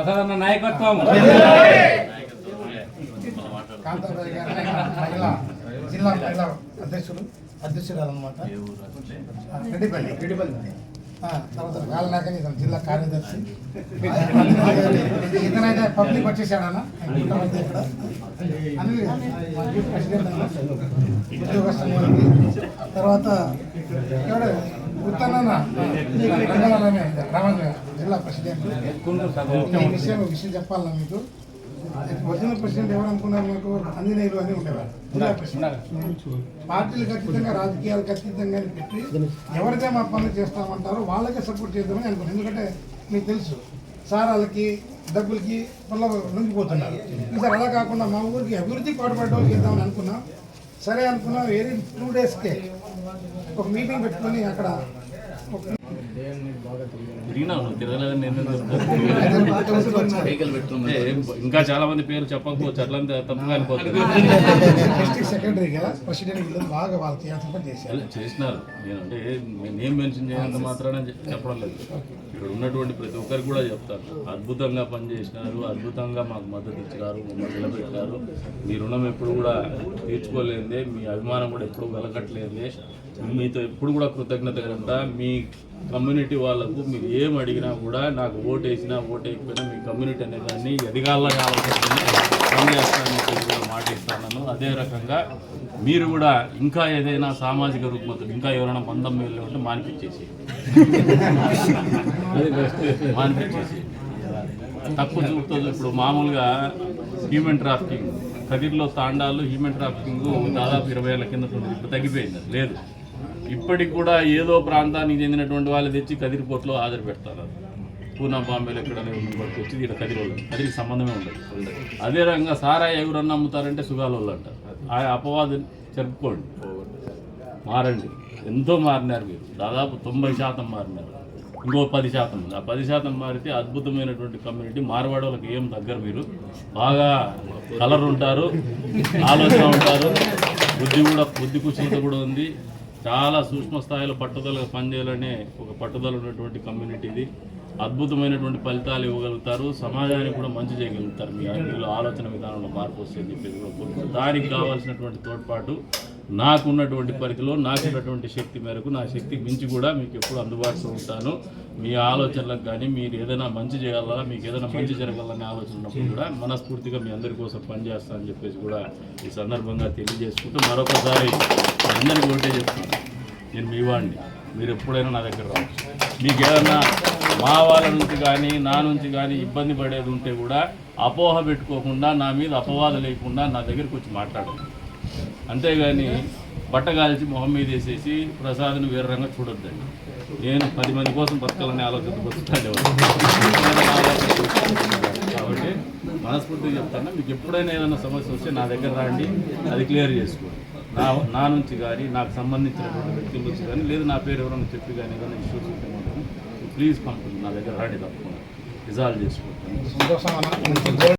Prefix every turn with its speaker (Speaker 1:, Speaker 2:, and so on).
Speaker 1: ప్రసాదన్న నాయకత్వం.
Speaker 2: జిల్లా మహిళా అధ్యక్షులు అధ్యక్షురాలు అనమాట రెడ్డిపల్లి. రెడ్డిపల్లి తర్వాత గాలనాకని జిల్లా కార్యదర్శి. ఇతనైతే పబ్లిక్ వచ్చేసాడన్నా. ఇక్కడ అనిల్ ప్రెసిడెంట్ అన్న. ఉద్యోగస్తులు. తర్వాత రమణ జిల్లా ప్రెసిడెంట్. ఈ విషయం విషయం చెప్పాలన్నా మీకు? ఒరిజినల్ ప్రెసిడెంట్ ఎవరు అనుకున్నారు మీకు? అంజనేయులు అని ఉండేవారు. జిల్లా ప్రెసిడెంట్. పార్టీలకు అతీతంగా రాజకీయాలకు అతీతంగా అని పెట్టి ఎవరైతే మా పనులు చేస్తామంటారో వాళ్ళకే సపోర్ట్ చేద్దామని అనుకున్నాను. ఎందుకంటే మీకు తెలుసు సార్ వాళ్ళకి డబ్బులకి వల్ల లొంగిపోతున్నారు. ఈసారి అలా కాకుండా మా ఊరికి అభివృద్ధి పాటుపడడం చేద్దామని అనుకున్నాం. సరే అనుకున్నాం. వేరే టూ డేస్కే ఒక మీటింగ్ పెట్టుకొని అక్కడ
Speaker 3: ఇంకా చాలా మంది పేరు చెప్పకపోవచ్చు అట్లంతా తప్పుగా చేసినారు. నేనంటే మెన్షన్ చేయనంత మాత్రాన చె- చెప్పడం లేదు. ఇక్కడ ఉన్నటువంటి ప్రతి ఒక్కరికి కూడా చెప్తాను అద్భుతంగా పనిచేసినారు అద్భుతంగా మాకు మద్దతు ఇచ్చినారు మమ్మల్ని నిలబెట్టినారు మీ రుణం ఎప్పుడు కూడా తీర్చుకోలేదే మీ అభిమానం కూడా ఎప్పుడు వెలకట్లేదే మీతో ఎప్పుడు కూడా కృతజ్ఞత కనుక మీ కమ్యూనిటీ వాళ్ళకు మీరు ఏం అడిగినా కూడా నాకు ఓటు వేసినా ఓటు వేయకపోయినా మీ కమ్యూనిటీ అనే దాన్ని ఎదగాలని పనిచేస్తానని మాట ఇస్తాను అదే రకంగా మీరు కూడా ఇంకా ఏదైనా సామాజిక రుగ్మతలు ఇంకా ఎవరైనా మందం మేలు ఉంటే మానిపించేసి మానిపించేసి తక్కువ చూపుతుంది ఇప్పుడు మామూలుగా హ్యూమన్ ట్రాఫికింగ్ కదిర్లో తాండాలు హ్యూమన్ ట్రాఫికింగ్ దాదాపు ఇరవై ఏళ్ళ కింద ఉంటుంది ఇప్పుడు తగ్గిపోయింది. లేదు. ఇప్పటికి కూడా ఏదో ప్రాంతానికి చెందినటువంటి వాళ్ళు తెచ్చి కదిరిపోట్లో పోర్టులో హాజరు పెడతారు. పూనా బాంబేలో ఎక్కడ పట్టుకు వచ్చి ఇక్కడ కదిరి వాళ్ళు కదిరికి సంబంధమే ఉండదు. అదే రకంగా సారా ఎవరన్నా అమ్ముతారంటే సుగాల వాళ్ళు అంటారు. ఆ అపవాదం జరుపుకోండి మారండి. ఎంతో మారినారు మీరు. దాదాపు తొంభై శాతం మారినారు. ఇంకో పది శాతం ఉంది. ఆ పది శాతం మారితే అద్భుతమైనటువంటి కమ్యూనిటీ. మార్వాడ వాళ్ళకి ఏం దగ్గర మీరు? బాగా కలర్ ఉంటారు ఆలోచన ఉంటారు. బుద్ధి కూడా బుద్ధి కుశలత కూడా ఉంది. చాలా సూక్ష్మ స్థాయిలో పట్టుదలగా పనిచేయాలనే ఒక పట్టుదల ఉన్నటువంటి కమ్యూనిటీ ఇది. అద్భుతమైనటువంటి ఫలితాలు ఇవ్వగలుగుతారు. సమాజానికి కూడా మంచి చేయగలుగుతారు. మీ అందులో ఆలోచన విధానంలో మార్పు వస్తుంది చెప్పేసి కూడా దానికి కావాల్సినటువంటి తోడ్పాటు నాకున్నటువంటి పరిధిలో నాకున్నటువంటి శక్తి మేరకు నా శక్తి మించి కూడా మీకు ఎప్పుడు అందుబాటులో ఉంటాను. మీ ఆలోచనలకు కానీ మీరు ఏదైనా మంచి చేయాలా మీకు ఏదైనా మంచి జరగాలనే ఆలోచన ఉన్నప్పుడు కూడా మనస్ఫూర్తిగా మీ అందరి కోసం పనిచేస్తానని చెప్పేసి కూడా ఈ సందర్భంగా తెలియజేసుకుంటూ మరొకసారి అందరికీ ఒకటే చెప్తున్నాను నేను మీ వాడిని. మీరు ఎప్పుడైనా నా దగ్గర రావచ్చు. మీకు ఏదన్నా మా వాళ్ళ నుంచి కానీ నా నుంచి కానీ ఇబ్బంది పడేది ఉంటే కూడా అపోహ పెట్టుకోకుండా నా మీద అపవాదం లేకుండా నా దగ్గరికి వచ్చి మాట్లాడండి. అంతేగాని బట్టగాల్చి మొహం మీద వేసేసి ప్రసాద్ని వేరంగా చూడొద్దండి. నేను పది మంది కోసం బతకాలనే ఆలోచన బతుకుతాను కాబట్టి మనస్ఫూర్తిగా చెప్తాను మీకు ఎప్పుడైనా ఏదైనా సమస్య వస్తే నా దగ్గర రాండి. అది క్లియర్ చేసుకోండి. నా నా నుంచి కానీ నాకు సంబంధించినటువంటి వ్యక్తుల నుంచి కానీ లేదు నా పేరు ఎవరైనా చెప్పి కానీ ఏదైనా ఇష్యూస్ ఉంటే మాత్రం ప్లీజ్ పంపండి. నా దగ్గర రాడి తప్పకుండా. రిజాల్వ్ చేసుకుంటాను